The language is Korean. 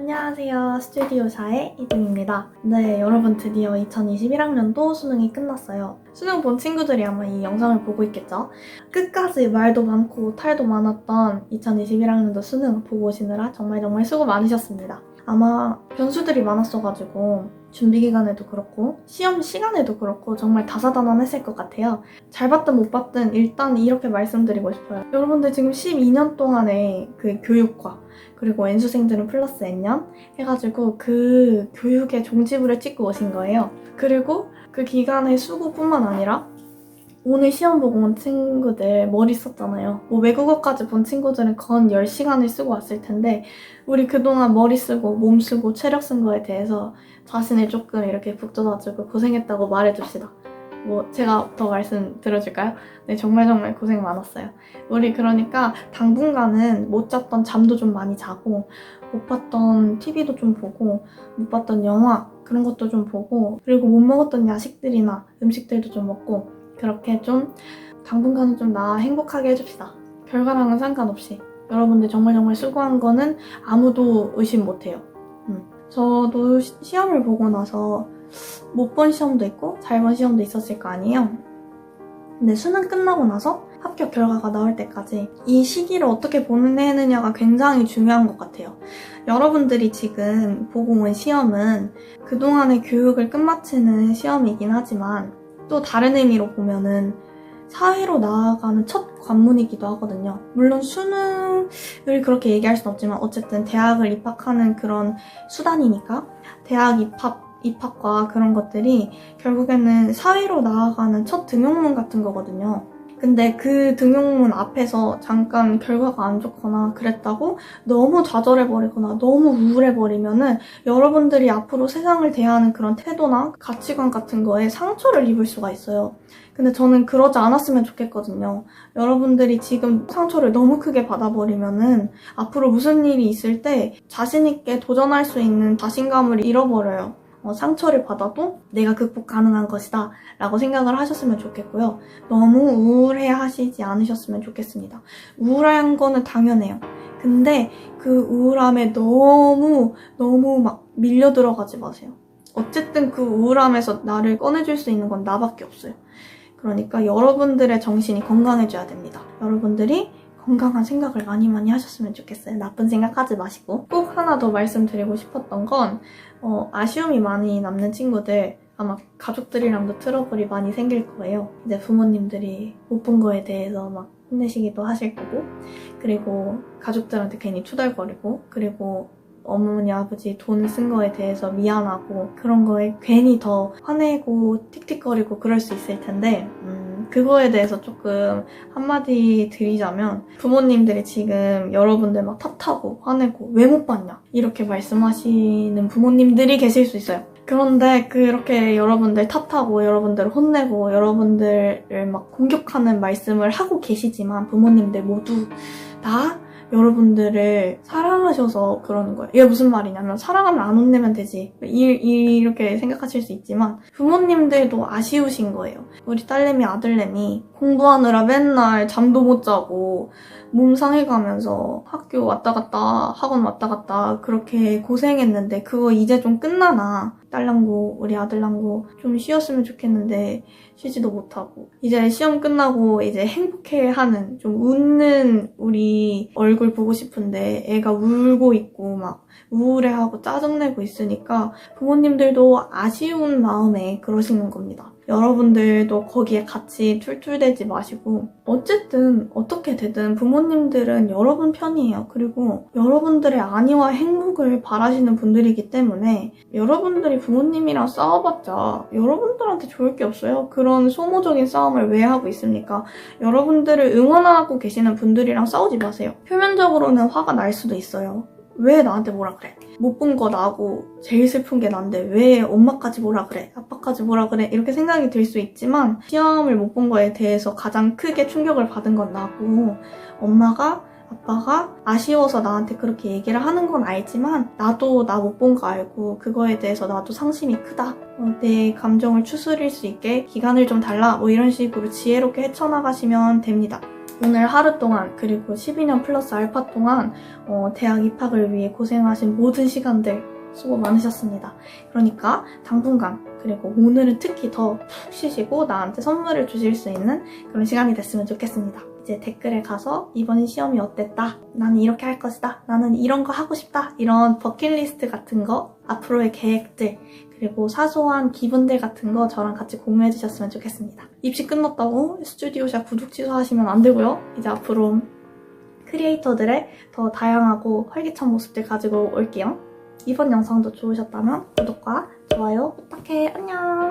안녕하세요. 스튜디오샤의 이등입니다. 네, 여러분 드디어 2021학년도 수능이 끝났어요. 수능 본 친구들이 아마 이 영상을 보고 있겠죠? 끝까지 말도 많고 탈도 많았던 2021학년도 수능 보고 오시느라 정말 정말 수고 많으셨습니다. 아마 변수들이 많았어가지고 준비 기간에도 그렇고 시험 시간에도 그렇고 정말 다사다난했을 것 같아요. 잘 봤든 못 봤든 일단 이렇게 말씀드리고 싶어요. 여러분들 지금 12년 동안의 그 교육과 그리고 N수생들은 플러스 N년 해가지고 그 교육의 종지부를 찍고 오신 거예요. 그리고 그 기간의 수고뿐만 아니라 오늘 시험 보고 온 친구들 머리 썼잖아요. 뭐 외국어까지 본 친구들은 건 10시간을 쓰고 왔을 텐데 우리 그동안 머리 쓰고 몸 쓰고 체력 쓴 거에 대해서 자신을 조금 이렇게 북돋아주고 고생했다고 말해줍시다. 뭐 제가 더 말씀 드려줄까요? 네 정말 정말 고생 많았어요. 우리 그러니까 당분간은 못 잤던 잠도 좀 많이 자고 못 봤던 TV도 좀 보고 못 봤던 영화 그런 것도 좀 보고 그리고 못 먹었던 야식들이나 음식들도 좀 먹고 그렇게 좀 당분간은 좀 나 행복하게 해줍시다. 결과랑은 상관없이 여러분들 정말 정말 수고한 거는 아무도 의심 못해요. 음. 저도 시- 시험을 보고 나서 못 본 시험도 있고 잘 본 시험도 있었을 거 아니에요. 근데 수능 끝나고 나서 합격 결과가 나올 때까지 이 시기를 어떻게 보내느냐가 굉장히 중요한 것 같아요. 여러분들이 지금 보고 온 시험은 그동안의 교육을 끝마치는 시험이긴 하지만 또 다른 의미로 보면은 사회로 나아가는 첫 관문이기도 하거든요. 물론 수능을 그렇게 얘기할 순 없지만 어쨌든 대학을 입학하는 그런 수단이니까 대학 입학 입학과 그런 것들이 결국에는 사회로 나아가는 첫 등용문 같은 거거든요. 근데 그 등용문 앞에서 잠깐 결과가 안 좋거나 그랬다고 너무 좌절해버리거나 너무 우울해버리면은 여러분들이 앞으로 세상을 대하는 그런 태도나 가치관 같은 거에 상처를 입을 수가 있어요. 근데 저는 그러지 않았으면 좋겠거든요. 여러분들이 지금 상처를 너무 크게 받아버리면은 앞으로 무슨 일이 있을 때 자신있게 도전할 수 있는 자신감을 잃어버려요. 어, 상처를 받아도 내가 극복 가능한 것이다 라고 생각을 하셨으면 좋겠고요. 너무 우울해 하시지 않으셨으면 좋겠습니다. 우울한 거는 당연해요. 근데 그 우울함에 너무 너무 막 밀려 들어가지 마세요. 어쨌든 그 우울함에서 나를 꺼내줄 수 있는 건 나밖에 없어요. 그러니까 여러분들의 정신이 건강해져야 됩니다. 여러분들이 건강한 생각을 많이 많이 하셨으면 좋겠어요. 나쁜 생각하지 마시고. 꼭 하나 더 말씀드리고 싶었던 건, 어, 아쉬움이 많이 남는 친구들, 아마 가족들이랑도 트러블이 많이 생길 거예요. 이제 부모님들이 못 본 거에 대해서 막 혼내시기도 하실 거고, 그리고 가족들한테 괜히 투덜거리고, 그리고 어머니, 아버지 돈 쓴 거에 대해서 미안하고, 그런 거에 괜히 더 화내고 틱틱거리고 그럴 수 있을 텐데, 음, 그거에 대해서 조금 한마디 드리자면, 부모님들이 지금 여러분들 막 탓하고 화내고 왜 못 봤냐? 이렇게 말씀하시는 부모님들이 계실 수 있어요. 그런데 그렇게 여러분들 탓하고 여러분들을 혼내고 여러분들을 막 공격하는 말씀을 하고 계시지만 부모님들 모두 다 여러분들을 사랑하셔서 그러는 거예요. 이게 무슨 말이냐면 사랑하면 안 혼내면 되지. 이, 이렇게 생각하실 수 있지만 부모님들도 아쉬우신 거예요. 우리 딸내미 아들내미 공부하느라 맨날 잠도 못 자고 몸 상해가면서 학교 왔다 갔다 학원 왔다 갔다 그렇게 고생했는데 그거 이제 좀 끝나나 딸랑구 우리 아들랑구 좀 쉬었으면 좋겠는데 쉬지도 못하고 이제 시험 끝나고 이제 행복해하는 좀 웃는 우리 얼굴 보고 싶은데 애가 울고 있고 막 우울해하고 짜증내고 있으니까 부모님들도 아쉬운 마음에 그러시는 겁니다. 여러분들도 거기에 같이 툴툴대지 마시고 어쨌든 어떻게 되든 부모님들은 여러분 편이에요. 그리고 여러분들의 안위와 행복을 바라시는 분들이기 때문에 여러분들이 부모님이랑 싸워봤자 여러분들한테 좋을 게 없어요. 그런 소모적인 싸움을 왜 하고 있습니까? 여러분들을 응원하고 계시는 분들이랑 싸우지 마세요. 표면적으로는 화가 날 수도 있어요. 왜 나한테 뭐라 그래? 못 본 거 나고 제일 슬픈 게 난데 왜 엄마까지 뭐라 그래? 아빠까지 뭐라 그래? 이렇게 생각이 들 수 있지만 시험을 못 본 거에 대해서 가장 크게 충격을 받은 건 나고 엄마가 아빠가 아쉬워서 나한테 그렇게 얘기를 하는 건 알지만 나도 나 못 본 거 알고 그거에 대해서 나도 상심이 크다. 어, 내 감정을 추스릴 수 있게 기간을 좀 달라. 뭐 이런 식으로 지혜롭게 헤쳐나가시면 됩니다. 오늘 하루 동안 그리고 12년 플러스 알파 동안 어, 대학 입학을 위해 고생하신 모든 시간들 수고 많으셨습니다. 그러니까 당분간 그리고 오늘은 특히 더 푹 쉬시고 나한테 선물을 주실 수 있는 그런 시간이 됐으면 좋겠습니다. 이제 댓글에 가서 이번 시험이 어땠다? 나는 이렇게 할 것이다. 나는 이런 거 하고 싶다. 이런 버킷리스트 같은 거, 앞으로의 계획들, 그리고 사소한 기분들 같은 거 저랑 같이 공유해 주셨으면 좋겠습니다. 입시 끝났다고 스튜디오샵 구독 취소하시면 안 되고요. 이제 앞으로 크리에이터들의 더 다양하고 활기찬 모습들 가지고 올게요. 이번 영상도 좋으셨다면 구독과 좋아요 부탁해. 안녕!